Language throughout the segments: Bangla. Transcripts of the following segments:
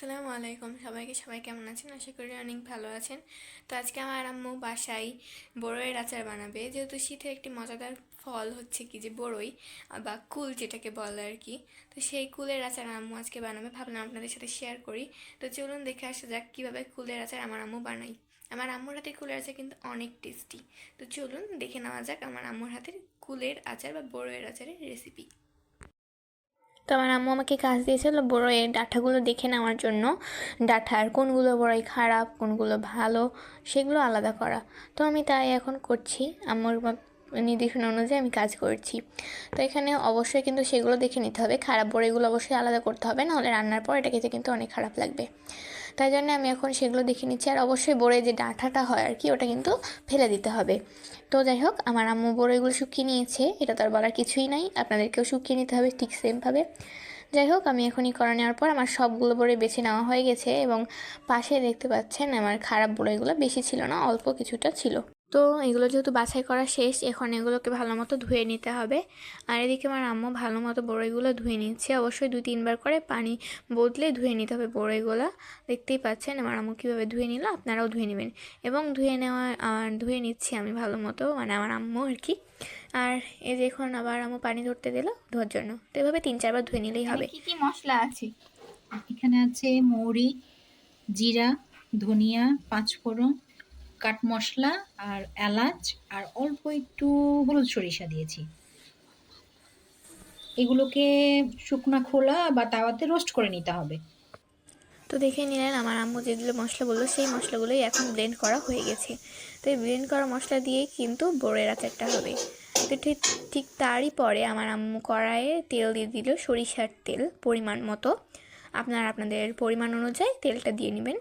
আসসালামু আলাইকুম সবাইকে। সবাই কেমন আছেন? আশা করি অনেক ভালো আছেন। তো আজকে আমার আম্মু বাসায় বড়ইয়ের আচার বানাবে। যেহেতু শীতের একটি মজাদার ফল হচ্ছে কি যে বড়ই বা কুল যেটাকে বলে আর কি। তো সেই কুলের আচার আম্মু আজকে বানাবে। ভাবলাম আপনাদের সাথে শেয়ার করি। তো চলুন দেখে আসা যাক কীভাবে কুলের আচার আমার আম্মু বানাই আমার আম্মুর হাতের কুলের আচার কিন্তু অনেক টেস্টি তো চলুন দেখে নেওয়া যাক আমার আম্মুর হাতের কুলের আচার বা বড়ইয়ের আচারের রেসিপি তো আমার আম্মু আমাকে কাজ দিয়েছিল বড়ইয়ের ডাঠাগুলো দেখে নেওয়ার জন্য। ডাঠার কোনগুলো বড়ই খারাপ, কোনগুলো ভালো, সেগুলো আলাদা করা। তো আমি তাই এখন করছি। আম্মুর নির্দেশনা অনুযায়ী আমি কাজ করছি। তো এখানে অবশ্যই কিন্তু সেগুলো দেখে নিতে হবে। খারাপ বড়িগুলো অবশ্যই আলাদা করতে হবে, নাহলে রান্নার পর এটা খেতে কিন্তু অনেক খারাপ লাগবে। তাই জন্য আমি এখন সেগুলো দেখে নিচ্ছি। আর অবশ্যই বড়ে যে ডাঁটাটা হয় আর কি, ওটা কিন্তু ফেলে দিতে হবে। তো যাই হোক, আমার আম্মু বড়িগুলো শুকিয়ে নিয়েছে, এটা তো আর বলার কিছুই নাই, আপনাদেরকেও শুকিয়ে নিতে হবে ঠিক সেমভাবে। যাই হোক, আমি এখনই করে নেওয়ার পর আমার সবগুলো বড়ে বেছে নেওয়া হয়ে গেছে এবং পাশে দেখতে পাচ্ছেন আমার খারাপ বড়িগুলো বেশি ছিল না, অল্প কিছুটা ছিল। তো এগুলো যেহেতু বাছাই করা শেষ এখন এগুলোকে ভালো মতো ধুয়ে নিতে হবে। আর এদিকে আমার আম্মু ভালো মতো বড়ইগুলো ধুয়ে নিচ্ছে। অবশ্যই দুই তিনবার করে পানি বদলে ধুয়ে নিতে হবে বড়ইগুলো। দেখতেই পাচ্ছেন আমার আম্মু কীভাবে ধুয়ে নিল আপনারাও ধুয়ে নেবেন। এবং ধুয়ে নেওয়া আর ধুয়ে নিচ্ছি আমি ভালো মতো মানে আমার আম্মু আর কি। আর এই যে এখন আবার আম্মু পানি ধরতে দিল ধোয়ার জন্য। তো এভাবে তিন চারবার ধুয়ে নিলেই হবে। কি কি মশলা আছে? এখানে আছে মৌরি জিরা ধনিয়া পাঁচফোড়ন কাঠ মশলা আর এলাচ আর অল্প একটু হলুদ সরিষা দিয়েছি। এগুলোকে শুকনা খোলা বা তাওয়াতে রোস্ট করে নিতে হবে। তো দেখে নিলেন আমার আম্মু যেগুলো মশলা বলল, সেই মশলাগুলোই এখন ব্লেন্ড করা হয়ে গেছে। তো এই ব্লেন্ড করা মশলা দিয়েই কিন্তু বড়ের আচারটা হবে। তো ঠিক ঠিক তারই পরে আমার আম্মু কড়াইয়ে তেল দিয়ে দিল সরিষার তেল পরিমাণ মতো। আপনার আপনাদের পরিমাণ অনুযায়ী তেলটা দিয়ে নেবেন।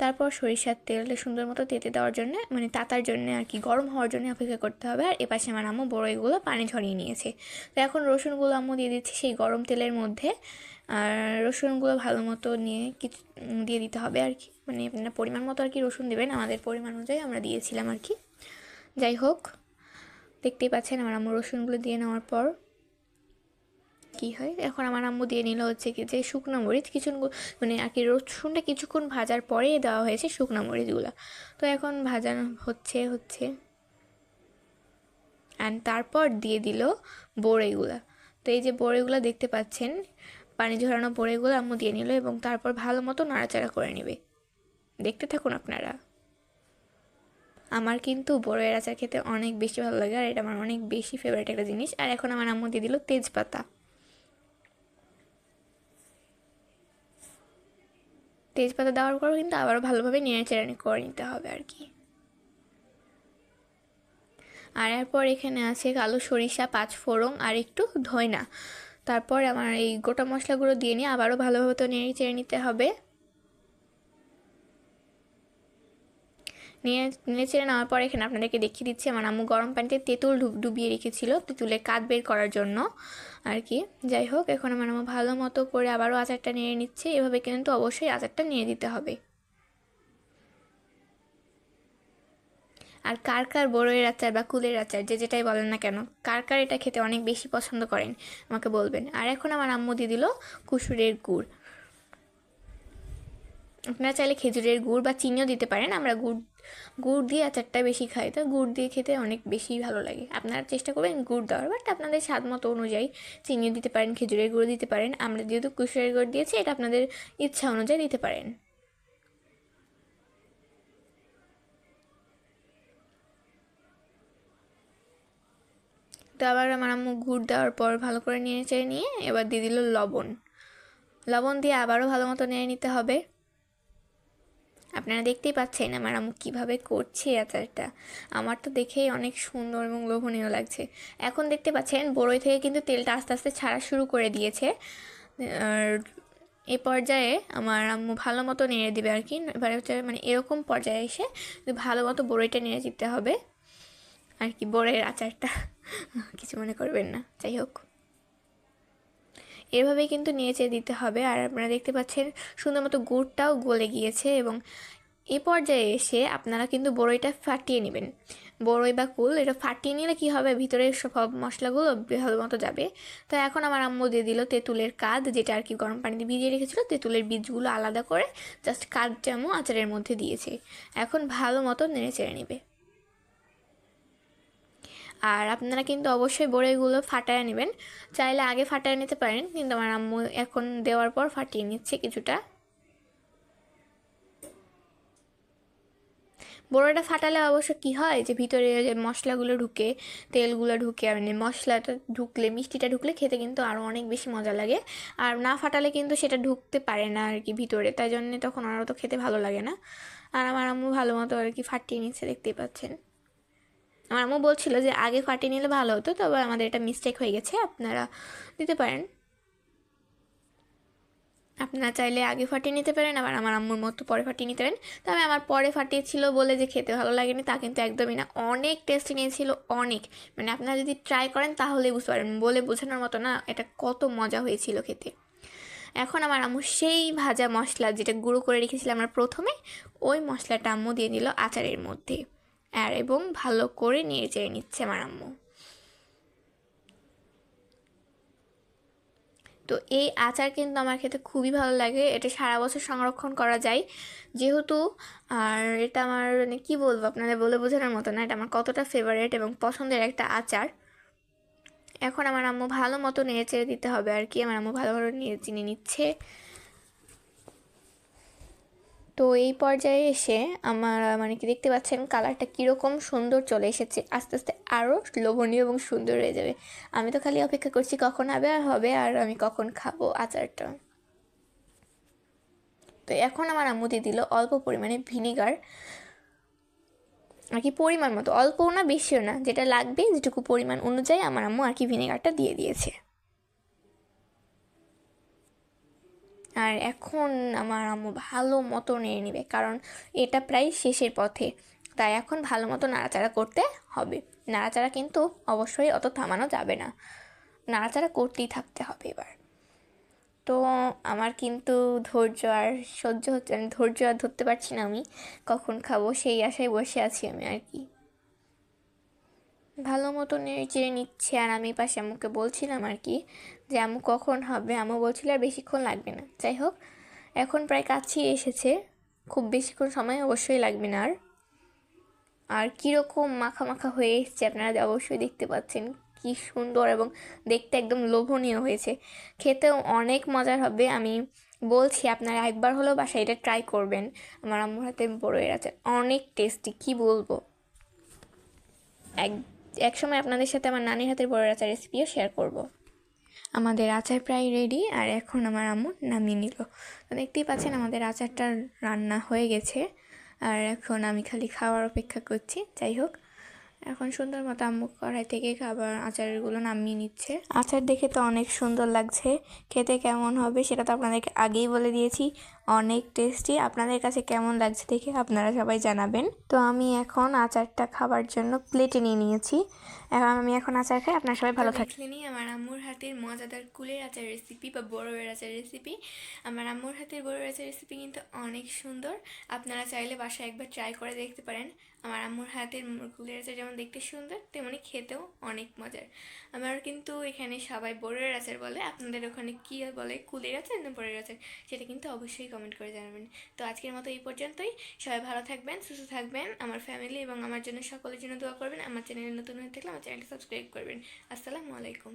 তারপর সরিষার তেলটা সুন্দর মতো তেতে দেওয়ার জন্য মানে তাতার জন্য আর কি, গরম হওয়ার জন্য অপেক্ষা করতে হবে। আর এপাশে আমার আম্মু বড়ইগুলো পানি ঝরিয়ে নিয়েছে। তো এখন রসুনগুলো আম্মু দিয়ে দিচ্ছি সেই গরম তেলের মধ্যে। আর রসুনগুলো ভালো মতো নিয়ে কিছু দিয়ে দিতে হবে আর কি। মানে আপনারা পরিমাণ মতো আর কি রসুন দেবেন, আমাদের পরিমাণ অনুযায়ী আমরা দিয়েছিলাম আর কি। যাই হোক, দেখতেই পাচ্ছেন আমার আম্মু রসুনগুলো দিয়ে নেওয়ার পর কি হয়? এখন আমার আম্মু দিয়ে নিল হচ্ছে কি যে শুকনো মরিচ, কিছু মানে আর কি রসুনটা কিছুক্ষণ ভাজার পরেই দেওয়া হয়েছে শুকনো মরিচগুলো। তো এখন ভাজানো হচ্ছে হচ্ছে। অ্যান্ড তারপর দিয়ে দিল বড়ইগুলা তো এই যে বড়ইগুলো দেখতে পাচ্ছেন, পানি ঝরানো বড়ইগুলো আম্মু দিয়ে নিল এবং তারপর ভালো মতো নাড়াচাড়া করে নেবে। দেখতে থাকুন আপনারা। আমার কিন্তু বড়ের আচার খেতে অনেক বেশি ভালো লাগে আর এটা আমার অনেক বেশি ফেভারিট একটা জিনিস। আর এখন আমার আম্মু দিয়ে দিল তেজপাতা। তেজপাতা দেওয়ার পরও কিন্তু আবারও ভালোভাবে নেড়ে করে নিতে হবে আর কি। আর এরপর এখানে আছে কালো সরিষা, পাঁচ ফোড়ন আর একটু ধয়না তারপর আমার এই গোটা মশলাগুলো দিয়ে নিয়ে আবারও ভালোভাবে তো নেড়ে চেড়ে নিতে হবে। নিয়ে চেড়ে নেওয়ার পর এখানে আপনাদেরকে দেখিয়ে দিচ্ছি। আমার আম্মু গরম পানিতে তেঁতুল ডুব, ডুবিয়ে রেখেছিল তেঁতুলের কাঠ বের করার জন্য আর কি। যাই হোক, এখন আমার আম্মু ভালো মতো করে আবারও আচারটা নিয়ে নিচ্ছে। এভাবে কিন্তু অবশ্যই আচারটা নিয়ে দিতে হবে। আর কার কার বড়ের আচার বা কুলের আচার, যে যেটাই বলেন না কেন, কার কার এটা খেতে অনেক বেশি পছন্দ করেন, আমাকে বলবেন। আর এখন আমার আম্মু দিয়ে দিল কুসুরের গুড়। আপনারা চাইলে খেজুরের গুড় বা চিনিও দিতে পারেন, আমরা গুড় গুড় দিয়ে আচারটা বেশি খাই। তো গুড় দিয়ে খেতে অনেক বেশি ভালো লাগে। আপনারা চেষ্টা করবেন গুড় দেওয়ার বাট আপনাদের স্বাদ মতো অনুযায়ী চিনিও দিতে পারেন, খেজুরের গুঁড়ো দিতে পারেন। আমরা যেহেতু কুসুরের গুড় দিয়েছি, এটা আপনাদের ইচ্ছা অনুযায়ী দিতে পারেন। তো আবার আমার আম্মু গুড় দেওয়ার পর ভালো করে নিয়ে চেড়ে নিয়ে এবার দিয়ে দিল লবণ। লবণ দিয়ে আবারও ভালো মতো নিয়ে নিতে হবে। আপনারা দেখতেই পাচ্ছেন আমার আম্মু কীভাবে করছে আচারটা। আমার তো দেখেই অনেক সুন্দর এবং লোভনীয় লাগছে। এখন দেখতে পাচ্ছেন, বড়ই থেকে কিন্তু তেলটা আস্তে আস্তে ছাড়া শুরু করে দিয়েছে। আর এই পর্যায়ে আমার আম্মু ভালো মতো নেড়ে দিবে আর কি। এবার হচ্ছে মানে এরকম পর্যায়ে এসে ভালো মতো বড়ইটা নেড়ে দিতে হবে, আর কি বড়ের আচারটা। কিছু মনে করবেন না, যাই হোক। এভাবেই কিন্তু নিয়েচে দিতে হবে। আর আপনারা দেখতে পাচ্ছেন সুন্দর মতো গুড়টাও গলে গিয়েছে এবং এ পর্যায়ে এসে আপনারা কিন্তু বড়ইটা ফাটিয়ে নেবেন। বড়ই বা কুল, এটা ফাটিয়ে নিলে কি হবে? ভিতরে সব মশলাগুলো ভালো মতো যাবে। তো এখন আমার আম্মু দিয়ে দিল তেঁতুলের কাদ, যেটা আর কি গরম পানিতে ভিজিয়ে রেখেছিল। তেঁতুলের বীজগুলো আলাদা করে জাস্ট কাদ চামো আচারের মধ্যে দিয়েছে। এখন ভালো মতো নেড়ে চেড়ে নেবে। আর আপনারা কিন্তু অবশ্যই বড়িগুলো ফাটায় নেবেন। চাইলে আগে ফাটায় নিতে পারেন, কিন্তু আমার আম্মু এখন দেওয়ার পর ফাটিয়ে নিচ্ছে কিছুটা। বড়টা ফাটালে অবশ্য কি হয় যে ভিতরে যে মশলাগুলো ঢুকে, তেলগুলো ঢুকে মানে মশলাটা ঢুকলে, মিষ্টিটা ঢুকলে খেতে কিন্তু আরও অনেক বেশি মজা লাগে। আর না ফাটালে কিন্তু সেটা ঢুকতে পারে না আর কি ভিতরে, তাই জন্যে তখন আরও তো খেতে ভালো লাগে না। আর আমার আম্মু ভালো মতো আর কি ফাটিয়ে নিচ্ছে, দেখতেই পাচ্ছেন। আমার আম্মু বলছিল যে, আগে ফাটিয়ে নিলে ভালো হতো, তবে আমাদের এটা মিস্টেক হয়ে গেছে, আপনারা দিতে পারেন। আপনারা চাইলে আগে ফাটিয়ে নিতে পারেন, আবার আমার আম্মুর মতো পরে ফাটিয়ে নিতে পারেন। তবে আমার পরে ফাটিয়েছিল বলে যে, খেতে ভালো লাগেনি, তা কিন্তু একদমই না। অনেক টেস্টি নিয়েছিল, অনেক। মানে আপনারা যদি ট্রাই করেন তাহলেই বুঝতে পারেন বলে বোঝানোর মতো না, এটা কত মজা হয়েছিল খেতে। এখন আমার আম্মু সেই ভাজা মশলা, যেটা গুঁড়ো করে রেখেছিলাম আমরা প্রথমে, ওই মশলাটা আম্মু দিয়ে দিল আচারের মধ্যে। আর এবং ভালো করে নিয়ে চেড়ে নিচ্ছে আমার আম্মু। তো এই আচার কিন্তু আমার খেতে খুবই ভালো লাগে। এটা সারা বছর সংরক্ষণ করা যায়। যেহেতু, আর এটা আমার মানে কী বলব আপনাদের বলে বোঝানোর মতো না, এটা আমার কতটা ফেভারেট এবং পছন্দের একটা আচার। এখন আমার আম্মু ভালো মতো নেড়ে চেড়ে দিতে হবে আর কি। আমার আম্মু ভালো ভালো নিয়ে চিনি নিচ্ছে। তো এই পর্যায়ে এসে আমার মানে কি দেখতে পাচ্ছেন কালারটা কীরকম সুন্দর চলে এসেছে। আস্তে আস্তে আরও লোভনীয় এবং সুন্দর হয়ে যাবে। আমি তো খালি অপেক্ষা করছি কখন হবে আর হবে আর আমি কখন খাব আচারটা। তো এখন আমার আম্মু দিয়ে দিল অল্প পরিমাণে ভিনেগার। আর কি পরিমাণ মতো, অল্পও না, বেশিও না। যেটা লাগবে, যেটুকু পরিমাণ অনুযায়ী আমার আম্মু আর কি ভিনেগারটা দিয়ে দিয়েছে। আর এখন আমার আম্মু ভালো মতো নিয়ে নেবে, কারণ এটা প্রায় শেষের পথে। তাই এখন ভালো মতো নাড়াচাড়া করতে হবে। নাড়াচাড়া কিন্তু অবশ্যই অত থামানো যাবে না। নাড়াচাড়া করতেই থাকতে হবে এবার। তো আমার কিন্তু ধৈর্য আর সহ্য হচ্ছে ধৈর্য আর ধরতে পারছি না আমি। কখন খাব সেই আশায় বসে আছি আমি আর কি। ভালো মতো নেড়ে নিচ্ছে আর আমি পাশে আম্মুকে বলছিলাম আর কি যে, আম্মু, কখন হবে? আম্মু বলছিল, আর বেশিক্ষণ লাগবে না। যাই হোক, এখন প্রায় কাছেই এসেছে। খুব বেশিক্ষণ সময় অবশ্যই লাগবে না আর। আর কীরকম মাখা মাখা হয়ে এসছে আপনারা অবশ্যই দেখতে পাচ্ছেন। কি সুন্দর এবং দেখতে একদম লোভনীয় হয়েছে। খেতেও অনেক মজার হবে। আমি বলছি, আপনারা একবার হলেও বাসায় এটা ট্রাই করবেন। আমার আম্মুর হাতে বড়ের আছে অনেক টেস্টি কি বলব? এক এক সময় আপনাদের সাথে আমার নানির হাতের বড় আচার রেসিপিও শেয়ার করব। আমাদের আচার প্রায় রেডি আর এখন আমার আম্মু নামিয়ে নিল। তো দেখতেই পাচ্ছেন আমাদের আচারটা রান্না হয়ে গেছে, আর এখন আমি খালি খাওয়ার অপেক্ষা করছি। যাই হোক, এখন সুন্দর মতো আম্মু কড়াই থেকে খাবার, আচারগুলো নামিয়ে নিচ্ছে। আচার দেখে তো অনেক সুন্দর লাগছে, খেতে কেমন হবে সেটা তো আপনাদেরকে আগেই বলে দিয়েছি। অনেক টেস্টি। আপনাদের কাছে কেমন লাগছে দেখে আপনারা সবাই জানাবেন। তো আমি এখন আচারটা খাবার জন্য প্লেটে নিয়ে নিয়েছি। এখন আমি এখন আচার খাই। আপনারা সবাই ভালো থাকলেনি আমার আম্মুর হাতের মজাদার কুলের আচার রেসিপি বা বড়ের আচার রেসিপি আমার আম্মুর হাতের বড়ের আচার রেসিপি কিন্তু অনেক সুন্দর। আপনারা চাইলে বাসায় একবার ট্রাই করে দেখতে পারেন। আমার আম্মুর হাতের কুলের আচার যেমন দেখতে সুন্দর তেমনি খেতেও অনেক মজার। আমার কিন্তু এখানে সবাই বড়ের আচার বলে। আপনাদের ওখানে কী বলে? কুলের আচার না বড়ের আচার? সেটা কিন্তু অবশ্যই কমেন্ট করে জানাবেন। তো আজকের মতো এই পর্যন্তই। সবাই ভালো থাকবেন, সুস্থ থাকবেন, আমার ফ্যামিলি এবং আমার জন্য সকলের জন্য দোয়া করবেন। আমার চ্যানেলে নতুন হয়ে থাকলে আমার চ্যানেলটি সাবস্ক্রাইব করবেন। আসসালামু আলাইকুম।